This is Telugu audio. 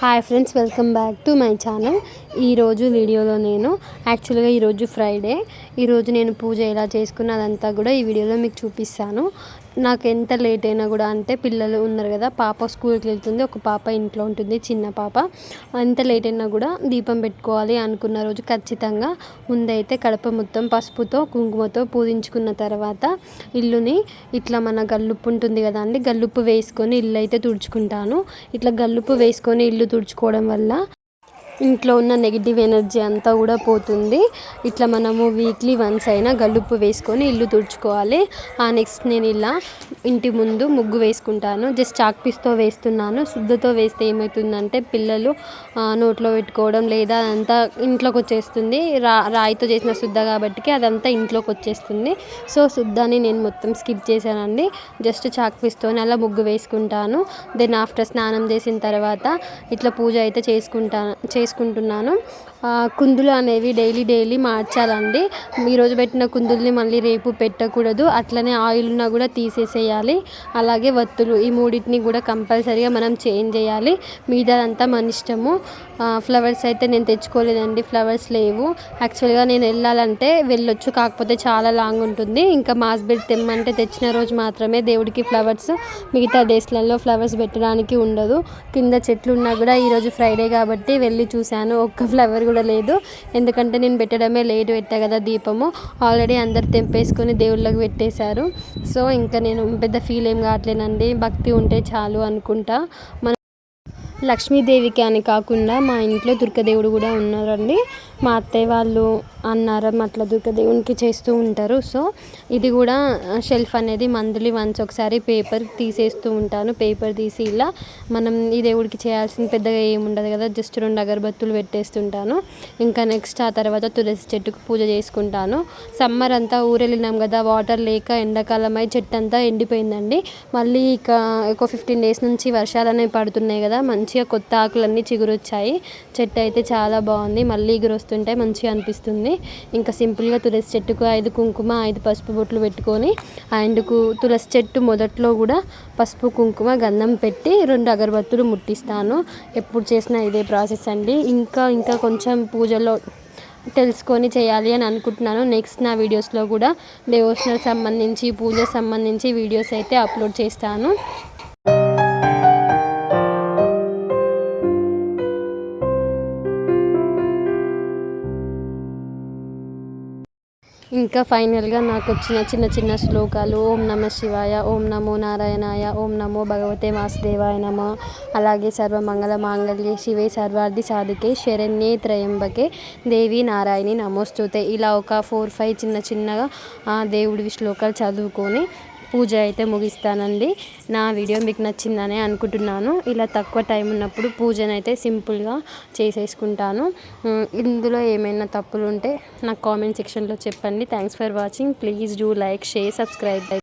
Hi friends welcome back to my channel ఈరోజు వీడియోలో నేను యాక్చువల్గా ఈరోజు ఫ్రైడే ఈరోజు నేను పూజ ఎలా చేసుకున్నదంతా కూడా ఈ వీడియోలో మీకు చూపిస్తాను. నాకు ఎంత లేట్ అయినా కూడా అంటే పిల్లలు ఉన్నారు కదా పాప స్కూల్కి వెళ్తుంది ఒక పాప ఇంట్లో ఉంటుంది చిన్న పాప. ఎంత లేట్ అయినా కూడా దీపం పెట్టుకోవాలి అనుకున్న రోజు ఖచ్చితంగా ముందైతే కడప మొత్తం పసుపుతో కుంకుమతో పూజించుకున్న తర్వాత ఇల్లుని ఇట్లా మన గల్లుప్పు ఉంటుంది కదా అండి గల్లుప్పు వేసుకొని ఇల్లు అయితే తుడుచుకుంటాను. ఇట్లా గల్లుప్పు వేసుకొని ఇల్లు తుడుచుకోవడం వల్ల ఇంట్లో ఉన్న నెగిటివ్ ఎనర్జీ అంతా కూడా పోతుంది. ఇట్లా మనము వీక్లీ వన్స్ అయినా గల్లుప్పు వేసుకొని ఇల్లు తుడుచుకోవాలి. ఆ నెక్స్ట్ నేను ఇలా ఇంటి ముందు ముగ్గు వేసుకుంటాను. జస్ట్ చాక్ పీస్తో వేస్తున్నాను. శుద్ధతో వేస్తే ఏమవుతుందంటే పిల్లలు నోట్లో పెట్టుకోవడం లేదా అదంతా ఇంట్లోకి వచ్చేస్తుంది. రా రాయితో చేసిన శుద్ధ కాబట్టి అదంతా ఇంట్లోకి వచ్చేస్తుంది. సో శుద్ధాన్ని నేను మొత్తం స్కిప్ చేశానండి. జస్ట్ చాక్ పీస్తోనే అలా ముగ్గు వేసుకుంటాను. దెన్ ఆఫ్టర్ స్నానం చేసిన తర్వాత ఇట్లా పూజ అయితే చేసుకుంటాను చే వేసుకుంటున్నాను కుందులు అనేవి డైలీ డైలీ మార్చాలండి. ఈరోజు పెట్టిన కుందుల్ని మళ్ళీ రేపు పెట్టకూడదు. అట్లనే ఆయిల్ ఉన్నా కూడా తీసేసేయాలి. అలాగే వత్తులు ఈ మూడింటిని కూడా కంపల్సరీగా మనం చేంజ్ చేయాలి. మిగతాదంతా మన ఇష్టము. ఫ్లవర్స్ అయితే నేను తెచ్చుకోలేదండి. ఫ్లవర్స్ లేవు. యాక్చువల్గా నేను వెళ్ళాలంటే వెళ్ళొచ్చు. కాకపోతే చాలా లాంగ్ ఉంటుంది. ఇంకా మాస్బెడ్ తెమ్మంటే తెచ్చిన రోజు మాత్రమే దేవుడికి ఫ్లవర్స్. మిగతా డేస్లలో ఫ్లవర్స్ పెట్టడానికి ఉండదు. కింద చెట్లు ఉన్నా కూడా ఈరోజు ఫ్రైడే కాబట్టి వెళ్ళి చూశాను. ఒక్క ఫ్లవర్ కూడా లేదు. ఎందుకంటే నేను పెట్టడమే లేట్ పెట్టా కదా దీపము. ఆల్రెడీ అందరు తెంపేసుకొని దేవుళ్ళకి పెట్టేశారు. సో ఇంకా నేను పెద్ద ఫీల్ ఏం కావట్లేనండి భక్తి ఉంటే చాలు అనుకుంటా. మన లక్ష్మీదేవికి అని కాకుండా మా ఇంట్లో దుర్గదేవుడు కూడా ఉన్నారండి. మా అత్తయ్య వాళ్ళు అన్నారం అట్లా దుర్గదేవునికి చేస్తూ ఉంటారు. సో ఇది కూడా షెల్ఫ్ అనేది మంత్లీ వన్స్ ఒకసారి పేపర్ తీసేస్తూ ఉంటాను. పేపర్ తీసి ఇలా మనం ఈ దేవుడికి చేయాల్సిన పెద్దగా ఏముండదు కదా జస్ట్ రెండు అగరబత్తులు పెట్టేస్తుంటాను. ఇంకా నెక్స్ట్ ఆ తర్వాత తులసి చెట్టుకు పూజ చేసుకుంటాను. సమ్మర్ అంతా ఊరెళ్ళినాం కదా వాటర్ లేక ఎండాకాలం అయి చెట్టు అంతా ఎండిపోయిందండి. మళ్ళీ ఇక ఒక ఫిఫ్టీన్ డేస్ నుంచి వర్షాలు అనేవి పడుతున్నాయి కదా మంచి మంచిగా కొత్త ఆకులన్నీ చిగురొచ్చాయి. చెట్టు అయితే చాలా బాగుంది. మళ్ళీ ఇగురు వస్తుంటే మంచిగా అనిపిస్తుంది. ఇంకా సింపుల్గా తులసి చెట్టుకు ఐదు కుంకుమ ఐదు పసుపు బొట్లు పెట్టుకొని అండ్కు తులసి చెట్టు మొదట్లో కూడా పసుపు కుంకుమ గంధం పెట్టి రెండు అగరబత్తులు ముట్టిస్తాను. ఎప్పుడు చేసినా ఇదే ప్రాసెస్ అండి. ఇంకా ఇంకా కొంచెం పూజలో తెలుసుకొని చేయాలి అని అనుకుంటున్నాను. నెక్స్ట్ నా వీడియోస్లో కూడా డివోషనల్ సంబంధించి పూజ సంబంధించి వీడియోస్ అయితే అప్లోడ్ చేస్తాను. ఇంకా ఫైనల్గా నాకు వచ్చిన చిన్న చిన్న శ్లోకాలు ఓం నమ శివాయ ఓం నమో నారాయణాయ ఓం నమో భగవతే వాసుదేవాయ నమ. అలాగే సర్వమంగళ మాంగళ్యే శివే సర్వార్థి సాధికే శరణ్యే త్రయంబకే దేవి నారాయణి నమోస్తుతే. ఇలా ఒక ఫోర్ ఫైవ్ చిన్న చిన్నగా దేవుడి శ్లోకాలు చదువుకొని పూజ అయితే ముగిస్తానండి. నా వీడియో మీకు నచ్చిందని అనుకుంటున్నాను. ఇలా తక్కువ టైం ఉన్నప్పుడు పూజనైతే సింపుల్గా చేసేసుకుంటాను. ఇందులో ఏమైనా తప్పులు ఉంటే నాకు కామెంట్ సెక్షన్లో చెప్పండి. Thanks for watching please do like share subscribe